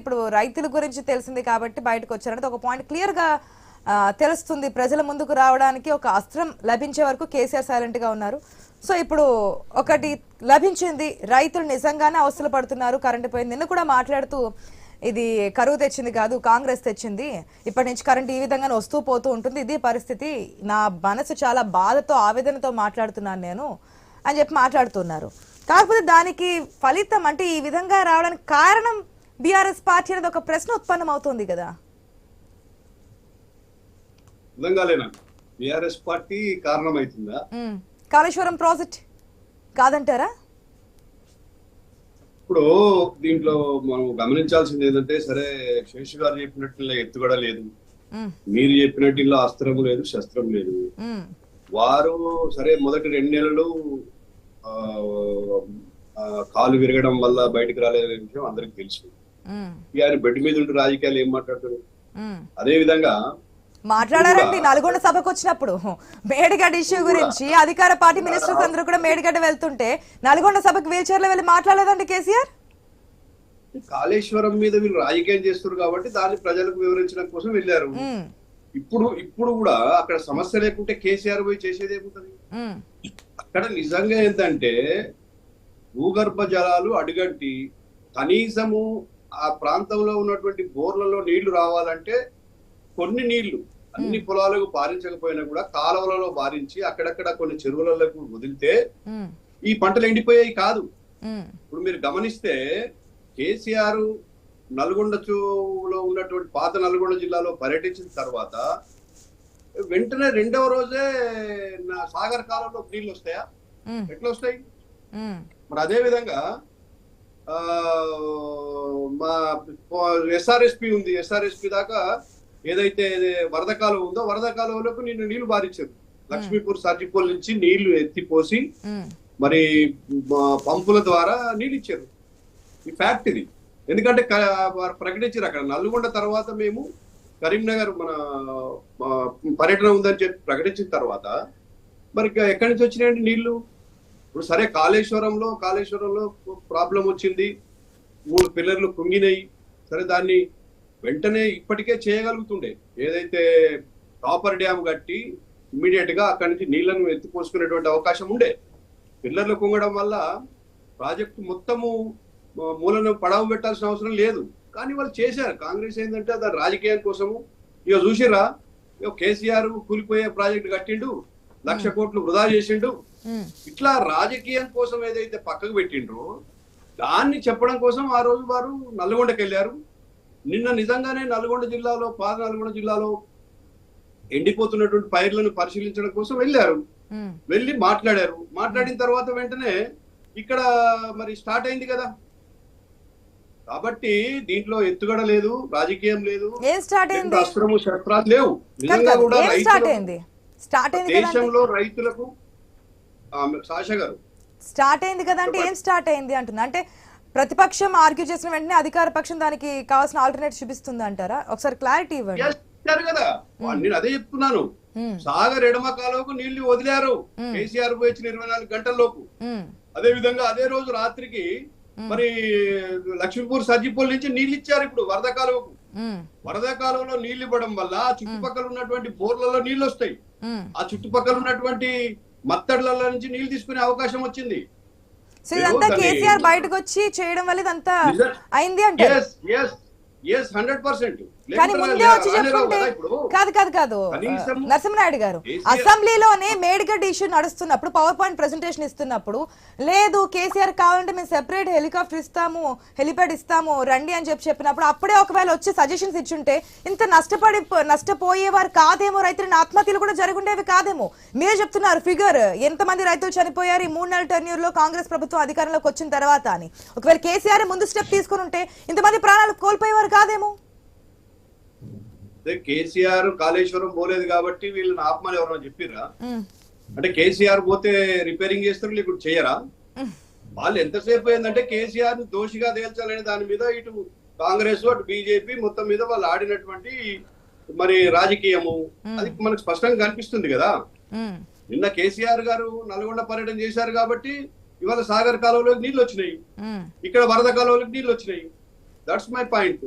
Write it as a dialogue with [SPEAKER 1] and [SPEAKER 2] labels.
[SPEAKER 1] ఇప్పుడు రైతుల గురించి తెలిసింది కాబట్టి బయటకు వచ్చారంటే ఒక పాయింట్ క్లియర్గా తెలుస్తుంది. ప్రజల ముందుకు రావడానికి ఒక అస్త్రం లభించే వరకు కేసీఆర్ సైలెంట్గా ఉన్నారు. సో ఇప్పుడు ఒకటి లభించింది. రైతులు నిజంగానే అవసరం పడుతున్నారు. కరెంటు పోయింది. నిన్న కూడా మాట్లాడుతూ ఇది కరువు తెచ్చింది కాదు కాంగ్రెస్ తెచ్చింది. ఇప్పటి నుంచి కరెంట్ ఈ విధంగానే వస్తూ పోతూ ఉంటుంది. ఇది పరిస్థితి. నా మనసు చాలా బాధతో ఆవేదనతో మాట్లాడుతున్నాను నేను అని చెప్పి మాట్లాడుతున్నారు. కాకపోతే దానికి ఫలితం అంటే ఈ విధంగా రావడానికి కారణం బీఆర్ఎస్ పార్టీ అనేది ఒక ప్రశ్న ఉత్పన్నం అవుతుంది కదా
[SPEAKER 2] బీఆర్ఎస్ పార్టీ కారణమవుతుందా
[SPEAKER 1] ఉమ్. కాళేశ్వరం ప్రాజెక్ట్ కాదంటారా?
[SPEAKER 2] ఇప్పుడు దీంట్లో మనం గమనించాల్సింది ఏంటంటే సరే శేషు గారు చెప్పినట్టు ఎత్తుగడ లేదు. మీరు చెప్పినట్టు ఇలా అస్త్రము లేదు శస్త్రం లేదు. వారు సరే మొదటి రెండు నెలలు కాలు విరగడం వల్ల బయటకు రాలేదనే విషయం అందరికి తెలుసు.
[SPEAKER 1] ఉమ్,
[SPEAKER 2] ఇక ఆయన బెడ్ మీద ఉంటే రాజకీయాలు ఏం మాట్లాడతారు. అదే విధంగా
[SPEAKER 1] మాట్లాడారండి నల్గొండ సభకు వచ్చినప్పుడు. మేడిగడ్డ ఇష్యూ గురించి అధికార పార్టీ మినిస్టర్స్ అందరూ కూడా మేడిగడ్డ వెళ్తుంటే నల్గొండ సభకు వీల్ చైర్లో వెళ్ళి మాట్లాడలేదండి కేసీఆర్?
[SPEAKER 2] కాళేశ్వరం మీద వీళ్ళు రాజకీయం చేస్తారు కాబట్టి దాన్ని ప్రజలకు వివరించడం కోసం వెళ్ళారు. ఇప్పుడు ఇప్పుడు కూడా అక్కడ సమస్య లేకుంటే కేసీఆర్ పోయి చేసేది ఏముంటది? అక్కడ నిజంగా ఏంటంటే భూగర్భ జలాలు అడుగంటి కనీసము ఆ ప్రాంతంలో ఉన్నటువంటి బోర్లలో నీళ్ళు రావాలంటే కొన్ని నీళ్ళు అన్ని పొలాలకు పారించకపోయినా కూడా కాలువలలో బారించి అక్కడక్కడ కొన్ని చెరువులకు వదిలితే ఈ పంటలు ఎండిపోయాయి కాదు. ఇప్పుడు మీరు గమనిస్తే కేసీఆర్ నల్గొండ లో ఉన్నటువంటి పాత నల్గొండ జిల్లాలో పర్యటించిన తర్వాత వెంటనే రెండవ రోజే నా సాగర్ కాలంలో నీళ్ళు వస్తాయా? ఎట్లా వస్తాయి? మరి అదే విధంగా మా ఎస్ఆర్ఎస్పి ఉంది. ఎస్ఆర్ఎస్పి దాకా ఏదైతే వరద కాలువ ఉందో వరద కాలువలకు నిన్ను నీళ్ళు బారించారు లక్ష్మీపూర్ సర్జిపోల్ నుంచి నీళ్ళు ఎత్తిపోసి మరి పంపుల ద్వారా నీళ్ళు ఇచ్చారు ఈ ఫ్యాక్ట్ ఇది ఎందుకంటే ప్రకటించారు అక్కడ. నల్గొండ తర్వాత మేము కరీంనగర్ మన పర్యటన ఉందని చెప్పి ప్రకటించిన తర్వాత మరి ఎక్కడి నుంచి వచ్చినాయండి నీళ్ళు? ఇప్పుడు సరే కాళేశ్వరంలో కాళేశ్వరంలో ప్రాబ్లం వచ్చింది. మూడు పిల్లర్లు కుంగినాయి. సరే దాన్ని వెంటనే ఇప్పటికే చేయగలుగుతుండే. ఏదైతే టాపర్ డ్యామ్ కట్టి ఇమ్మీడియట్గా అక్కడి నుంచి నీళ్ళను ఎత్తిపోసుకునేటువంటి అవకాశం ఉండే. పిల్లర్లు కుంగడం వల్ల ప్రాజెక్టు మొత్తము మూలను పడవ పెట్టాల్సిన అవసరం లేదు. కానీ వాళ్ళు చేశారు. కాంగ్రెస్ ఏంటంటే దాని రాజకీయం కోసము. ఇక చూసిరా ఇక కేసీఆర్ కూలిపోయే ప్రాజెక్టు కట్టిండు. లక్ష కోట్లు వృధా చేసిండు. ఇట్లా రాజకీయం కోసం ఏదైతే పక్కకు పెట్టిండ్రో దాన్ని చెప్పడం కోసం ఆ రోజు వారు నల్గొండకి వెళ్ళారు నిన్న నిజంగానే నల్గొండ జిల్లాలో పాత నల్గొండ జిల్లాలో ఎండిపోతున్నటువంటి పైర్లను పరిశీలించడం కోసం వెళ్ళారు. వెళ్ళి మాట్లాడారు. మాట్లాడిన తర్వాత వెంటనే ఇక్కడ మరి స్టార్ట్ అయింది కదా. కాబట్టి దీంట్లో ఎత్తుగడ లేదు రాజకీయం లేదు. అస్త్రము శస్త్రాలు లేవు. నిజంగా కూడా
[SPEAKER 1] ఏం స్టార్ట్ అయింది
[SPEAKER 2] దేశంలో రైతులకు సాష గారు.
[SPEAKER 1] స్టార్ట్ అయింది కదా అంటే ఏం స్టార్ట్ అయింది అంటున్నా? అంటే ప్రతిపక్షం ఆర్గ్యూ చేసిన వెంటనే అధికార పక్షం దానికి కావాల్సిన ఆల్టర్నేట్ చూపిస్తుంది అంటారా? ఒకసారి క్లారిటీ ఇవ్వండి.
[SPEAKER 2] కదా. నేను అదే చెప్తున్నాను.
[SPEAKER 1] ఉమ్,
[SPEAKER 2] సాగర్ ఎడమ కాలువకు నీళ్ళు వదిలారు.
[SPEAKER 1] Hmm.
[SPEAKER 2] కేసీఆర్ పోయి వచ్చిన ఇరవై నాలుగు గంటల్లోపు.
[SPEAKER 1] ఉమ్,
[SPEAKER 2] అదే విధంగా అదే రోజు రాత్రికి మరి లక్ష్మీపూర్ సర్జిపూల్ నుంచి నీళ్ళు ఇచ్చారు ఇప్పుడు వరద కాలువకు. వరద కాలువలో నీళ్ళు ఇవ్వడం వల్ల ఆ చుట్టుపక్కల ఉన్నటువంటి బోర్లలో నీళ్ళు వస్తాయి. ఆ చుట్టుపక్కల ఉన్నటువంటి మత్తడ్ల నుంచి నీళ్ళు తీసుకునే అవకాశం వచ్చింది.
[SPEAKER 1] సో ఇదంతా
[SPEAKER 2] దాన్ని-
[SPEAKER 1] కేసీఆర్ బయటకు వచ్చి చేయడం వల్ల ఇదంతా అయింది అంటే
[SPEAKER 2] yes yes yes hundred percent
[SPEAKER 1] కానీ ముందే వచ్చి చెప్పుకుంటే కాదు కాదు కాదు నరసింహనాయుడు గారు అసెంబ్లీలోనే మేడిగడ్డ ఇష్యూ నడుస్తున్నప్పుడు పవర్ పాయింట్ ప్రెజెంటేషన్ ఇస్తున్నప్పుడు లేదు కేసీఆర్ కావాలంటే మేము సెపరేట్ హెలికాప్టర్ ఇస్తాము హెలిప్యాడ్ ఇస్తాము రండి అని చెప్పి చెప్పినప్పుడు అప్పుడే ఒకవేళ వచ్చి సజెషన్స్ ఇచ్చుంటే ఇంత నష్టపడి నష్టపోయేవారు కాదేమో రైతుల ఆత్మహత్యలు కూడా జరుగుండేవి కాదేమో. మీరే చెప్తున్నారు ఫిగర్ ఎంతమంది రైతులు చనిపోయారు ఈ మూడు నెలల టెన్యూర్లో కాంగ్రెస్ ప్రభుత్వం అధికారంలోకి వచ్చిన తర్వాత అని. ఒకవేళ కేసీఆర్ ముందు స్టెప్ తీసుకుని ఉంటే ఇంతమంది ప్రాణాలు కోల్పోయేవారు కాదేమో.
[SPEAKER 2] అదే కేసీఆర్ కాళేశ్వరం పోలేదు కాబట్టి వీళ్ళని ఆపమని ఎవరైనా చెప్పిర్రా?
[SPEAKER 1] ఉమ్,
[SPEAKER 2] అంటే కేసీఆర్ పోతే రిపేరింగ్ చేస్తారు లేకుంటే చేయరా? వాళ్ళు ఎంతసేపు అయిందంటే కేసీఆర్ దోషిగా తేల్చాలనే దాని మీద ఇటు కాంగ్రెస్ అటు బీజేపీ మొత్తం మీద వాళ్ళు ఆడినటువంటి మరి రాజకీయము. అది మనకు స్పష్టంగా కనిపిస్తుంది కదా. నిన్న కేసీఆర్ గారు నల్గొండ పర్యటన చేశారు కాబట్టి ఇవాళ సాగర్ కాలువలోకి నీళ్ళు వచ్చినాయి. ఇక్కడ వరద కాలువలోకి నీళ్ళు వచ్చినాయి. That's my point